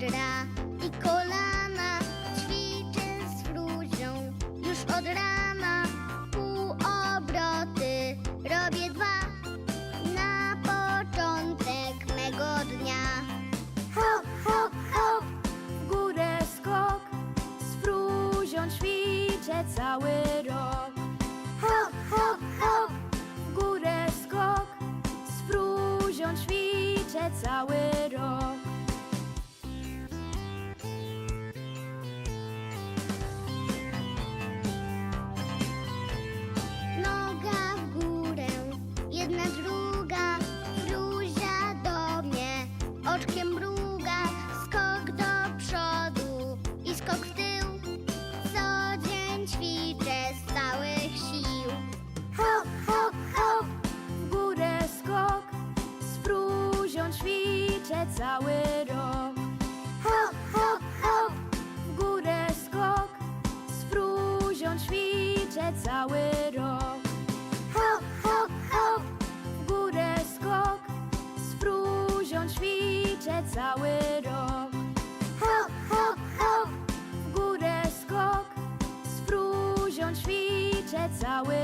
gra i kolana ćwiczy z fruzią już od rana. Półobroty robię dwa na początek mego dnia. Hop, hop, hop, W górę skok, z fruzią ćwiczę cały rok. hop, hop, hop. W górę skok, z fruzią ćwiczę cały rok. Oczkiem mruga, skok do przodu i skok w tył. Co dzień ćwiczę z całych sił. Hop, hop, hop, W górę skok, z fruzią ćwiczę cały rok. hop, hop, hop, W górę skok, z fruzią ćwiczę cały rok. Cały rok. hop, hop, hop, W górę skok, z fruzią ćwiczę cały